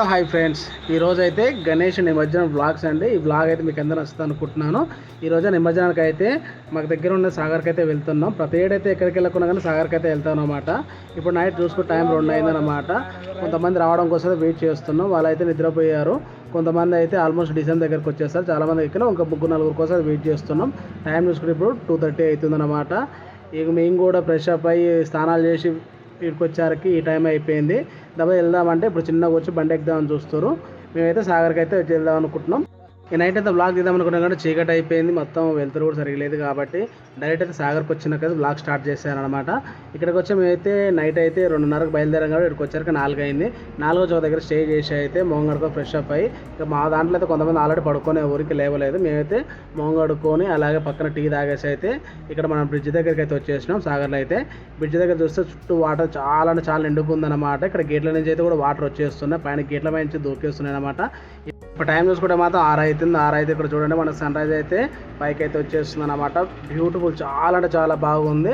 Hello hi friends ఈరోజు అయితే గణేష్ నిమజ్జనం బ్లాగ్స్ అండి. ఈ బ్లాగ్ అయితే మీకు అందరూ వస్తుంది అనుకుంటున్నాను. ఈరోజు నిమజ్జనానికి అయితే మాకు దగ్గర ఉన్న సాగర్కి అయితే వెళ్తున్నాం. ప్రతి ఏడైతే ఎక్కడికి వెళ్ళకుండా కానీ సాగర్కి అయితే వెళ్తాం అనమాట ఇప్పుడు నైట్ చూసుకుని టైం రెండు అయిందనమాట కొంతమంది రావడం కోసం వెయిట్ చేస్తున్నాం. వాళ్ళైతే నిద్రపోయారు. కొంతమంది అయితే ఆల్మోస్ట్ డిసెంబర్ దగ్గరకు వచ్చేస్తారు చాలామంది ఎక్కడ ఇంకా ముగ్గురు నలుగురు కోసం వెయిట్ చేస్తున్నాం. టైం చూసుకుంటే ఇప్పుడు టూ థర్టీ అవుతుందన్నమాట ఇక మేము కూడా ఫ్రెష్ అప్ అయ్యి స్నానాలు చేసి ఇక్కడికి వచ్చారకి ఈ టైం అయిపోయింది. దెబ్బ వెళ్దామంటే ఇప్పుడు చిన్నగా వచ్చి బండి ఎక్కుదామని చూస్తారు మేమైతే సాగర్కి అయితే వెళ్దాం అనుకుంటున్నాం. నైట్ అయితే బ్లాగ్ తీద్దాం అనుకున్నాం కానీ చీకటి అయిపోయింది. మొత్తం వెళ్తురు కూడా సరిగలేదు లేదు కాబట్టి డైరెక్ట్ అయితే సాగర్కి వచ్చినాక బ్లాగ్ స్టార్ట్ చేశాను అనమాట ఇక్కడికి వచ్చి మేమైతే నైట్ అయితే రెండున్నరకు బయలుదేరాం కాబట్టి ఇక్కడికి వచ్చాక నాలుగు అయింది. నాలుగో చోట దగ్గర స్టే చేసి అయితే మోంగడుకో ఫ్రెష్ అప్ అయ్యి ఇక మా దాంట్లో అయితే కొంతమంది ఆల్రెడీ పడుకునే ఊరికి లేవలేదు. మేమైతే మోంగడుకొని అలాగే పక్కన టీ తాగేసి అయితే ఇక్కడ మనం బ్రిడ్జ్ దగ్గరికి అయితే వచ్చేసినాం సాగర్లో అయితే. బ్రిడ్జ్ దగ్గర చూస్తే చుట్టూ వాటర్ చాలా అంటే చాలా నిండుకుందన్నమాట. ఇక్కడ గేట్ల నుంచి అయితే కూడా వాటర్ వచ్చేస్తున్నాయి. పైన గేట్ల పై నుంచి దూకేస్తున్నాయి అనమాట ఇప్పుడు టైం చూసుకుంటే మాత్రం ఆరు అవుతుంది. ఆరు అయితే ఇక్కడ చూడండి మన సన్ రైజ్ అయితే పైకి అయితే వచ్చేస్తుంది అనమాట బ్యూటిఫుల్ చాలా అంటే చాలా బాగుంది.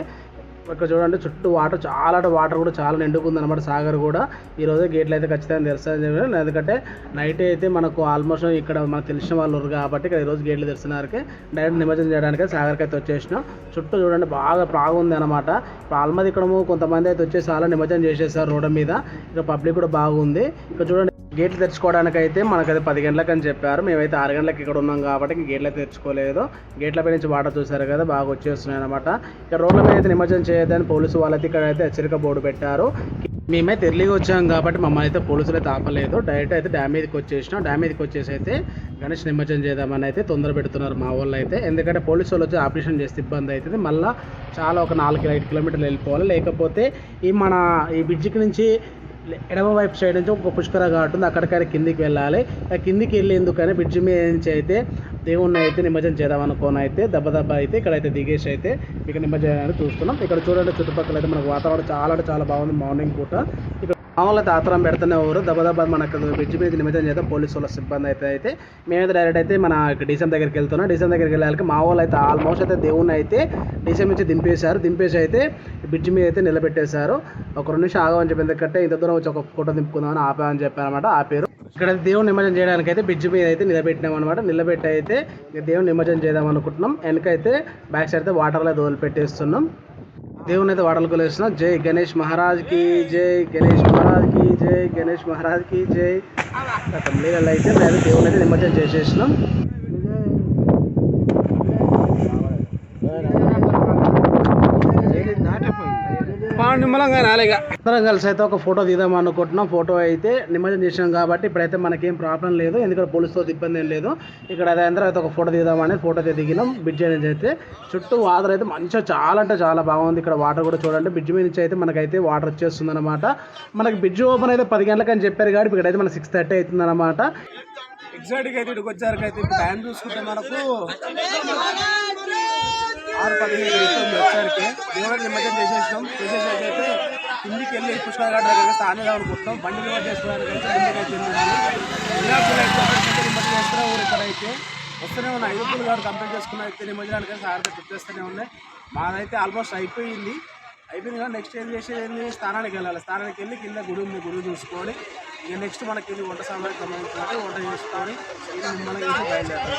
ఇక్కడ చూడండి చుట్టూ వాటర్ చాలా అంటే వాటర్ కూడా చాలా నిండుకుంది అనమాట సాగర్ కూడా. ఈ రోజు గేట్లు అయితే ఖచ్చితంగా తెరుస్తారని ఎందుకంటే నైట్ అయితే మనకు ఆల్మోస్ట్ ఇక్కడ మనకు తెలిసిన వాళ్ళు ఉన్నారు కాబట్టి ఇక్కడ ఈరోజు గేట్లు తెరిచినారికి డైరెక్ట్ నిమజ్జనం చేయడానికి సాగర్కి అయితే వచ్చేసినాం. చుట్టూ చూడండి బాగా బాగుంది అనమాట ఇప్పుడు ఆల్మోస్ట్ ఇక్కడ కొంతమంది అయితే వచ్చేసి చాలా నిమజ్జనం చేసేసారు రోడ్డు మీద. ఇక్కడ పబ్లిక్ కూడా బాగుంది. ఇక్కడ చూడండి గేట్లు తెరుచుకోవడానికి అయితే మనకు అది పది గంటలకు అని చెప్పారు. మేమైతే ఆరు గంటలకు ఇక్కడ ఉన్నాం కాబట్టి గేట్లు అయితే తెరుచుకోలేదు. గేట్లపై నుంచి వాటర్ చూశారు కదా బాగా వచ్చేస్తున్నాయి అనమాట ఇక్కడ రోడ్ల మీద అయితే నిమజ్జనం చేయొద్దని పోలీసు వాళ్ళైతే ఇక్కడ అయితే హెచ్చరిక బోర్డు పెట్టారు. మేమైతే ఎర్లీగా వచ్చాం కాబట్టి మమ్మల్ని అయితే పోలీసులు అయితే ఆపలేదు. డైరెక్ట్ అయితే డ్యామ్ మీదకి వచ్చేసినాం. డ్యామ్ మీదకి వచ్చేసి అయితే గణేష్ నిమజ్జనం చేద్దామని అయితే తొందర పెడుతున్నారు మా వాళ్ళు అయితే. ఎందుకంటే పోలీసు వాళ్ళు వచ్చి ఆపరేషన్ చేస్తే ఇబ్బంది అవుతుంది. మళ్ళీ చాలా ఒక నాలుగు ఐదు కిలోమీటర్లు వెళ్ళిపోవాలి. లేకపోతే ఈ మన ఈ బ్రిడ్జికి నుంచి ఎడమ వైపు సైడ్ నుంచి ఒక పుష్కర ఘాట్ ఉంది. అక్కడికైనా కిందికి వెళ్ళాలి. ఆ కిందికి వెళ్ళేందుకని బ్రిడ్జి మీద నుంచి అయితే దేవుణ్ణి అయితే నిమజ్జనం చేద్దాం అనుకోని అయితే దెబ్బ దెబ్బ అయితే ఇక్కడైతే దిగేసి అయితే ఇక నిమజ్జనం చూస్తున్నాం. ఇక్కడ చూడండి చుట్టుపక్కల అయితే మనకు వాతావరణం చాలా అంటే చాలా బాగుంది. మార్నింగ్ పూట. ఇక్కడ మామూలు అయితే ఆతరం పెడుతూనే ఊరు దబదబా మనకు బ్రిడ్జి మీద నిమిత్తం చేత పోలీసు వాళ్ళ సిబ్బంది అయితే అయితే మేమైతే డైరెక్ట్ అయితే మన డీసెం దగ్గరికి వెళ్తున్నాం. డీసెం దగ్గరికి వెళ్ళాలి మా వాళ్ళు అయితే ఆల్మోస్ట్ అయితే దేవుణ్ణి అయితే డీసెం నుంచి దింపేశారు. దింపేసి అయితే బ్రిడ్జ్ మీద అయితే నిలబెట్టేశారు. ఒక రెండు నిమిషం ఆగమని చెప్పి ఎందుకంటే ఇంత దూరం వచ్చి ఒక ఫోటో దింపుకుందామని ఆపామని చెప్పారనమాట ఆపారు ఇక్కడ దేవుని నిమజ్జనం చేయడానికి అయితే బ్రిడ్జ్ మీద అయితే నిలబెట్టినాం అనమాట నిలబెట్టి అయితే దేవుని నిమజ్జనం చేద్దాం అనుకుంటున్నాం. వెనకైతే బ్యాక్ సైడ్ అయితే వాటర్లో దోలు పెట్టేస్తున్నాం దేవుని అయితే వాటర్లు కొలేస్తున్నాం. జై గణేష్ మహారాజ్కి జై గణేష్ మహారాజ్కి జై గణేష్ మహారాజ్కి జై. నీళ్ళలో అయితే మేము దేవుని అయితే నిమజ్జనం చేసేసినాం. నిమ్మలంగా నాలేగా అందరం కలిసి అయితే ఒక ఫోటో తీద్దాం అనుకుంటున్నాం. ఫోటో అయితే నిమజ్జనం చేసినాం కాబట్టి ఇప్పుడైతే మనకేం ప్రాబ్లం లేదు. ఎందుకంటే పోలీసుతో ఇబ్బంది ఏం లేదు. ఇక్కడ అదే అందరూ అయితే ఒక ఫోటో తీద్దామని ఫోటో అయితే దిగినాం. బ్రిడ్జ్ నుంచి అయితే చుట్టూ వాటర్ అయితే మంచిగా చాలా అంటే చాలా బాగుంది. ఇక్కడ వాటర్ కూడా చూడండి. బ్రిడ్జ్ మీద నుంచి అయితే మనకైతే వాటర్ వచ్చేస్తుంది అనమాట మనకి బ్రిడ్జ్ ఓపెన్ అయితే పది గంటలకు అని చెప్పారు కాబట్టి ఇక్కడ అయితే మనకి సిక్స్ థర్టీ అవుతుంది అనమాట ఎగ్జాక్ట్గా అయితే ఇక్కడికి వచ్చారు అయితే ఇప్పుడు టైం చూసుకుంటే మనకు ఆరు పదిహేను అవుతుంది వచ్చారికి దేవుడికి నిమజ్జనం చేసేసినాం. చేసేసి అయితే కిందికి వెళ్ళి పుష్కర ఘాట్ దగ్గర స్థానం అనుకుంటున్నాం బండి నిమజ్జనం చేసుకోవడానికి అయితే ముందుకు అయితే నిమజ్జనం చేస్తున్నా ఊరు ఇక్కడ అయితే వస్తూనే ఉన్నాయి. ఐదు గారు కంప్లీట్ చేసుకున్న అయితే నిమజ్జనానికి అయితే సార్ ఉన్నాయి. మాదైతే ఆల్మోస్ట్ అయిపోయింది. అయిపోయింది కానీ నెక్స్ట్ ఏం చేసేది ఏంది? స్థానానికి వెళ్ళాలి. స్థానానికి వెళ్ళి కింద గుడి ఉంది. గుడి చూసుకొని ఇక నెక్స్ట్ మనకి ఇది వంట సామాన్కి సంబంధించినట్టు వంట చేసుకొని ఇది మనకి బయలుదేరాలి.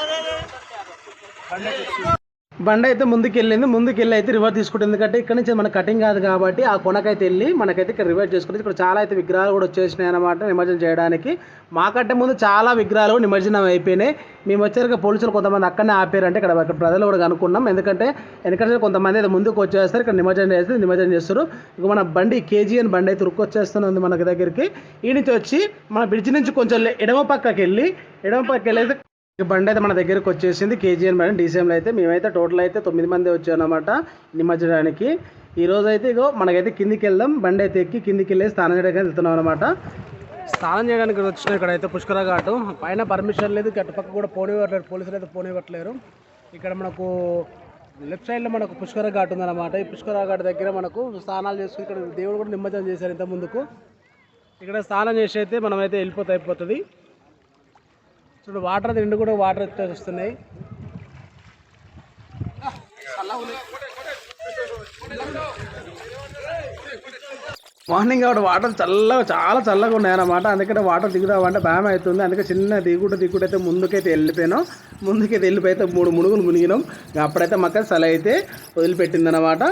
బండి బండి అయితే ముందుకెళ్ళింది ముందుకెళ్ళి అయితే రివర్స్ తీసుకుంటుంది. ఎందుకంటే ఇక్కడ నుంచి మన కటింగ్ కాదు కాబట్టి ఆ కొనకైతే వెళ్ళి మనకైతే ఇక్కడ రివర్స్ చేసుకుంటే ఇక్కడ చాలా అయితే విగ్రహాలు కూడా వచ్చేసినాయి అనమాట నిమజ్జనం చేయడానికి. మాకంటే ముందు చాలా విగ్రహాలు నిమజ్జనం అయిపోయినాయి. మేము వచ్చాక పోలీసులు కొంతమంది అక్కడనే ఆపారంటే ఇక్కడ ఇక్కడ ప్రజలు కూడా కనుక్కున్నాం. ఎందుకంటే ఎందుకంటే కొంతమంది అయితే ముందుకు వచ్చేస్తారు ఇక్కడ నిమజ్జనం చేస్తే నిమజ్జనం చేస్తారు. ఇక మన బండి కేజీఎన్ బండి అయితే ఉరుక్కొచ్చేస్తుంది మనకి దగ్గరికి. ఈ నుంచి వచ్చి మన బ్రిడ్జ్ నుంచి కొంచెం ఎడమ పక్కకి వెళ్ళి ఎడమ పక్కకి వెళ్ళి ఈ బండి అయితే మన దగ్గరకు వచ్చేసింది. కేజీఎన్ బండి డీసీఎంలో అయితే మేమైతే టోటల్ అయితే తొమ్మిది మంది వచ్చామన్నమాట నిమజ్జనానికి. ఈ రోజు అయితే ఇగో మనకైతే కిందికి వెళ్దాం. బండి అయితే ఎక్కి కిందికి వెళ్ళి స్నానం చేయడానికి వెళ్తున్నాం అనమాట స్నానం చేయడానికి వచ్చిన ఇక్కడైతే పుష్కర ఘాటు. పైన పర్మిషన్ లేదు. గట్టు పక్క కూడా పోనివ్వట్లేరు పోలీసులు అయితే పోనివ్వట్లేరు ఇక్కడ మనకు లెఫ్ట్ సైడ్లో మనకు పుష్కర ఘాట్ ఉందన్నమాట. ఈ పుష్కర ఘాట్ దగ్గర మనకు స్నానాలు చేసుకుని ఇక్కడ దేవుడు కూడా నిమజ్జనం చేశారు ఇంత ముందుకు. ఇక్కడ స్నానం చేసి అయితే మనమైతే వెళ్ళిపోతే అయిపోతుంది. చూడు వాటర్ రెండు కూడా వాటర్ వస్తున్నాయి. మార్నింగ్ కాబట్టి వాటర్ చల్లగా చాలా చల్లగా ఉన్నాయన్నమాట. అందుకనే వాటర్ దిగుదామంటే భయం అవుతుంది. అందుకే చిన్న దిగుడు దిగుడు అయితే ముందుకైతే వెళ్ళిపోయినాం. ముందుకైతే వెళ్ళిపోయితే మూడు మునుగులు మునిగినాం. ఇంకా అప్పుడైతే మాకు చలి అయితే వదిలిపెట్టింది అనమాట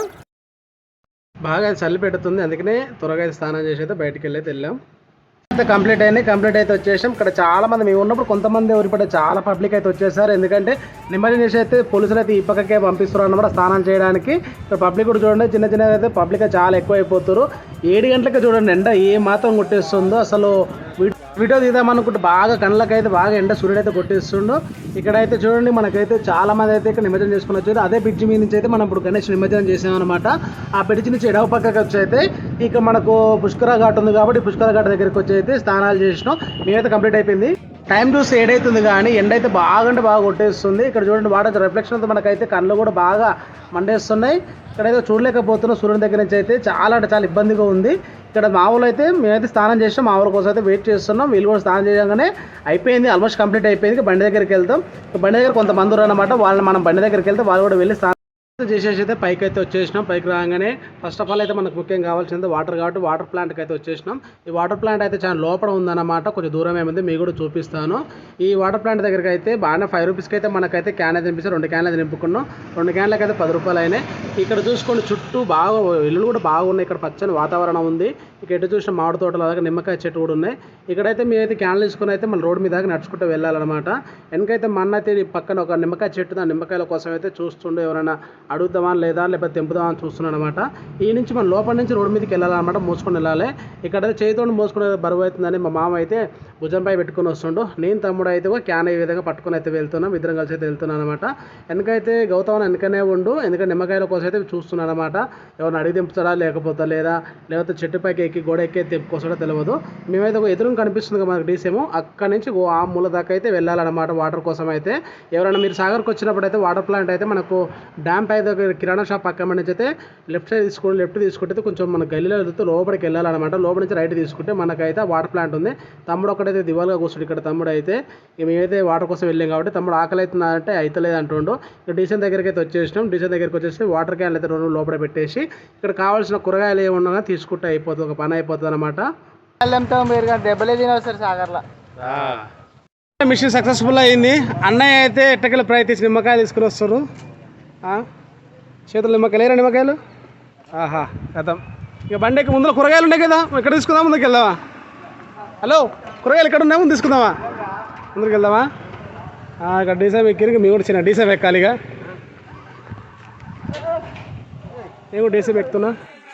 బాగా చలి పెడుతుంది. అందుకనే త్వరగా అయితే స్నానం చేసి అయితే బయటికి వెళ్ళి అయితే వెళ్ళాం. అయితే కంప్లీట్ అయింది. కంప్లీట్ అయితే వచ్చేసాం. ఇక్కడ చాలా మంది మేము ఉన్నప్పుడు కొంతమంది ఎవరిపడే చాలా పబ్లిక్ అయితే వచ్చేసారు. ఎందుకంటే నిమజ్జనం చేసి అయితే పోలీసులు అయితే ఈ పక్కకే పంపిస్తున్నారు అన్నమాట స్నానం చేయడానికి. ఇక్కడ పబ్లిక్ కూడా చూడండి. చిన్న చిన్న అయితే పబ్లిక్ చాలా ఎక్కువ అయిపోతారు ఏడు గంటలకి చూడండి ఎండ ఏ మాత్రం కొట్టేస్తుందో. అసలు వీడియో తీద్దామనుకుంటే బాగా కళ్ళకైతే బాగా ఎండ సూర్యుడు అయితే కొట్టేస్తుండో. ఇక్కడైతే చూడండి మనకైతే చాలా మంది అయితే ఇక్కడ నిమజ్జనం చేసుకుని వచ్చారు. అదే బ్రిడ్జ్ మీద నుంచి అయితే మనం ఇప్పుడు గణేష్ నిమజ్జనం చేసామన్నమాట. ఆ బ్రిడ్జ్ నుంచి ఎడవ పక్కకి వచ్చి అయితే ఇక మనకు పుష్కర ఘాట్ ఉంది కాబట్టి పుష్కర ఘాట్ దగ్గరికి వచ్చి అయితే స్నానాలు చేసినాం. మేమైతే కంప్లీట్ అయిపోయింది. టైం చూసి ఏడైతుంది కానీ ఎండ అయితే బాగా అంటే బాగా కొట్టేస్తుంది. ఇక్కడ చూడండి వాటర్ రిఫ్లెక్షన్తో మనకైతే కళ్ళు కూడా బాగా మండేస్తున్నాయి. ఇక్కడైతే చూడలేకపోతున్నాం సూర్యుని దగ్గర నుంచి అయితే చాలా అంటే చాలా ఇబ్బందిగా ఉంది. ఇక్కడ మా అయితే మేమైతే స్నానం చేసాం మా కోసం అయితే వెయిట్ చేస్తున్నాం. వీళ్ళు కూడా స్నానం చేయగానే అయిపోయింది ఆల్మోస్ట్ కంప్లీట్ అయిపోయింది. బండి దగ్గరికి వెళ్తాం బండి దగ్గర కొంతమంది ఉన్నారు వాళ్ళని మనం బండి దగ్గరికి వెళ్తే వాళ్ళు కూడా వెళ్ళి స్నానం చేసేసి అయితే పైకి అయితే వచ్చేసినాం. పైకి రాగానే ఫస్ట్ ఆఫ్ ఆల్ అయితే మనకు ముఖ్యం కావాల్సింది వాటర్ కాబట్టి వాటర్ ప్లాంట్కి అయితే వచ్చేసినాం. ఈ వాటర్ ప్లాంట్ అయితే చాలా లోపల ఉందన్నమాట. కొంచెం దూరం ఏముంది మీకు కూడా చూపిస్తాను. ఈ వాటర్ ప్లాంట్ దగ్గరికి అయితే బాగానే ఫైవ్ రూపీస్కి అయితే మనకైతే క్యాన్ అయితే నింపిస్తారు రెండు క్యాన్లు అయితే నింపుకున్నాం. రెండు క్యాన్లకి అయితే పది రూపాయలు అయినాయి. ఇక్కడ చూసుకోండి చుట్టూ బాగా ఇల్లులు కూడా బాగున్నాయి. ఇక్కడ పచ్చని వాతావరణం ఉంది. ఇక్కడ ఎటు చూసిన మామిడి తోటలు అలాగే నిమ్మకాయ చెట్టు కూడా ఉన్నాయి. ఇక్కడైతే మేమైతే క్యాన్లు తీసుకుని అయితే మన రోడ్ మీద దాకా నడుచుకుంటూ వెళ్ళాలన్నమాట. వెనకైతే మన అయితే ఈ పక్కన ఒక నిమ్మకాయ చెట్టు ఆ నిమ్మకాయల కోసం అయితే చూస్తుండే ఎవరైనా అడుగుదామా లేదా లేకపోతే తెంపుదామా అని చూస్తున్నాను అనమాట ఈ నుంచి మన లోపల నుంచి రోడ్డు మీదకి వెళ్ళాలన్నమాట మోసుకొని వెళ్ళాలి. ఇక్కడ చేతితో మోసుకునే బరువు అవుతుందని మా మామ అయితే భుజంపై పెట్టుకొని వస్తుండు. నేను తమ్ముడు అయితే ఒక క్యాన్ ఈ విధంగా పట్టుకొని అయితే వెళ్తున్నాం ఇద్దరం కలిసి అయితే వెళ్తున్నాను అనమాట వెనకైతే గౌతమ్ వెనకనే ఉండు ఎందుకంటే నిమ్మకాయల కోసం అయితే చూస్తున్నాను అనమాట ఎవరిని అడిగి దింపుతాడా లేకపోతే లేదా లేకపోతే చెట్టు పైకి ఎక్కి గోడ ఎక్కి తెప్పుకోసాడో తెలియదు మేమైతే ఒక ఎదురు కనిపిస్తుంది మనకు డీసేమో అక్కడి నుంచి ఓ ఆ మూల దాకా అయితే వెళ్ళాలన్నమాట వాటర్ కోసం అయితే. ఎవరైనా మీరు సాగర్కి వచ్చినప్పుడు అయితే వాటర్ ప్లాంట్ అయితే మనకు డ్యామ్ పై దగ్గర కిరాణా షాప్ పక్క నుంచి అయితే లెఫ్ట్ సైడ్ తీసుకొని లెఫ్ట్ తీసుకుంటే కొంచెం మన గల్లీలో వెళ్తూ లోపలికి వెళ్ళాలన్నమాట. లోపల నుంచి రైట్ తీసుకుంటే మనకైతే వాటర్ ప్లాంట్ ఉంది. తమ్ముడు ఒకడైతే దివాలుగా కూర్చుండు ఇక్కడ. తమ్ముడు అయితే మేమైతే వాటర్ కోసం వెళ్ళాం కాబట్టి తమ్ముడు ఆకలి అవుతుందా అంటే అయితలేదు అంటుండు. ఇక డీసెంట్ దగ్గరికి అయితే వచ్చేసినాం. డీసెంట్ దగ్గరికి వచ్చేసి వాటర్ క్యాన్లు అయితే రెండు లోపల పెట్టేసి ఇక్కడ కావాల్సిన కూరగాయలు ఏమన్నా తీసుకుంటే అయిపోతుంది. ఒక పని అయిపోతుంది అనమాట మీరు దెబ్బలే తినవసరు సాగర్లో. మిషన్ సక్సెస్ఫుల్ అయింది. అన్నయ్య అయితే ఎట్టకెళ్ళి ప్రయత్నించి నిమ్మకాయలు తీసుకుని వస్తారు ఆ? చేతులు నిమ్మకాయలు లేరా నిమ్మకాయలు? ఆహా గతం ఇక బండికి ముందులో కూరగాయలు ఉన్నాయి కదా ఇక్కడ తీసుకుందాం ముందుకు వెళ్దామా? హలో కూరగాయలు ఇక్కడ ఉన్నాయి ముందు తీసుకుందామా? ముందుకు వెళ్దామా? ఇక్కడ డీసెప్ ఎక్కిరికి మేము కూడా చిన్న డీసెప్ ఎక్కాలి ఇక. నేను కూడా ఎక్కుతున్నా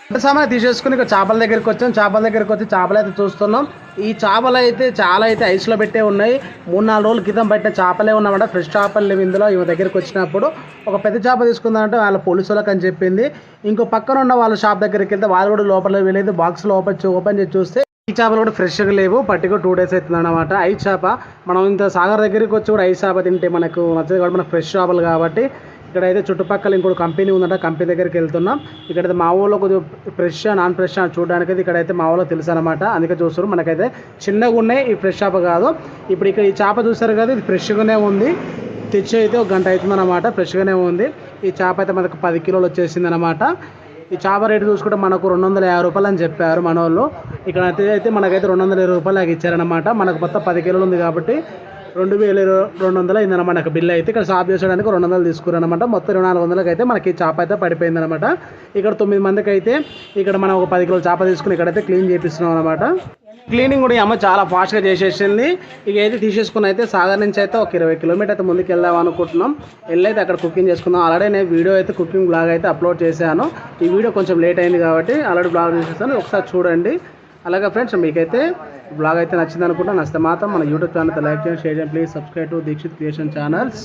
అంటే సామాన్ తీసేసుకుని ఇక చేపల దగ్గరికి వచ్చాం. చేపల దగ్గరికి వచ్చి చేపలు అయితే చూస్తున్నాం. ఈ చేపలు అయితే చాలా అయితే ఐస్లో పెట్టే ఉన్నాయి. మూడు నాలుగు రోజుల క్రితం పెట్టిన చేపలే ఉన్నామంట ఫ్రెష్ చేపలు లేవు ఇందులో. ఈమె దగ్గరికి వచ్చినప్పుడు ఒక పెద్ద చేప తీసుకుందామంటే వాళ్ళ పోలీసులకు అని చెప్పింది. ఇంకో పక్కన ఉన్న వాళ్ళ షాప్ దగ్గరికి వెళ్తే వాళ్ళు కూడా లోపల వెళ్ళేది. బాక్స్లో ఓపెన్ ఓపెన్ చేసి చూస్తే ఈ చేపలు కూడా ఫ్రెష్గా లేవు. పట్టిగా టూ డేస్ అవుతుంది అనమాట ఐస్ చేప. మనం ఇంత సాగర్ దగ్గరికి వచ్చి కూడా ఐస్ చేప తింటే మనకు నచ్చదు కాబట్టి మనకు ఫ్రెష్ చేపలు కాబట్టి ఇక్కడైతే చుట్టుపక్కల ఇంకోటి కంపెనీ ఉందంట కంపెనీ దగ్గరికి వెళ్తున్నాం. ఇక్కడైతే మా ఊళ్ళో కొద్దిగా ఫ్రెష్ నాన్ ఫ్రెష్ అని చూడడానికి అయితే ఇక్కడైతే మా ఊళ్ళో తెలుసు అనమాట అందుకే చూస్తారు మనకైతే చిన్నగా ఉన్నాయి ఈ ఫ్రెష్ చేప కాదు. ఇప్పుడు ఇక్కడ ఈ చేప చూస్తారు కదా ఇది ఫ్రెష్గానే ఉంది. తెచ్చి అయితే ఒక గంట అవుతుందన్నమాట ఫ్రెష్గానే ఉంది. ఈ చేప అయితే మనకు పది కిలోలు వచ్చేసింది అనమాట ఈ చేప రేటు చూసుకుంటే మనకు రెండు వందల యాభై రూపాయలు అని చెప్పారు మన వాళ్ళు ఇక్కడ అయితే అయితే మనకైతే రెండు వందల ఇరవై రూపాయలు ఇచ్చారనమాట మనకు మొత్తం పది కిలోలు ఉంది కాబట్టి రెండు వేల రెండు వందలు అయిందన్నమాట. మనకు బిల్ అయితే ఇక్కడ షాప్ చేసడానికి రెండు వందలు తీసుకురనమాట మొత్తం ఇరవై నాలుగు వందలకి అయితే మనకి చేప అయితే పడిపోయిందనమాట ఇక్కడ తొమ్మిది మందికి అయితే ఇక్కడ మనం ఒక పది కిలోల చేప తీసుకుని ఇక్కడైతే క్లీన్ చేపిస్తున్నాం అనమాట క్లీనింగ్ కూడా ఈ అమ్మ చాలా ఫాస్ట్గా చేసేసింది. ఇక అయితే తీసేసుకుని అయితే సాగర్ నుంచి అయితే ఒక ఇరవై కిలోమీటర్ అయితే ముందుకు వెళ్దాం అనుకుంటున్నాం. వెళ్ళైతే అక్కడ కుకింగ్ చేసుకుందాం. ఆల్రెడీ నేను వీడియో అయితే కుకింగ్ బ్లాగ్ అయితే అప్లోడ్ చేశాను. ఈ వీడియో కొంచెం లేట్ అయింది కాబట్టి ఆల్రెడీ బ్లాగ్ చేసేసాను ఒకసారి చూడండి. అలాగే ఫ్రెండ్స్ మీకైతే బ్లాగ్ అయితే నచ్చింది అనుకుంటా నచ్చితే మాత్రం మన యూట్యూబ్ ఛానల్ లైక్ చేయండి షేర్ చేయండి. Please subscribe to Dikshit creation channels.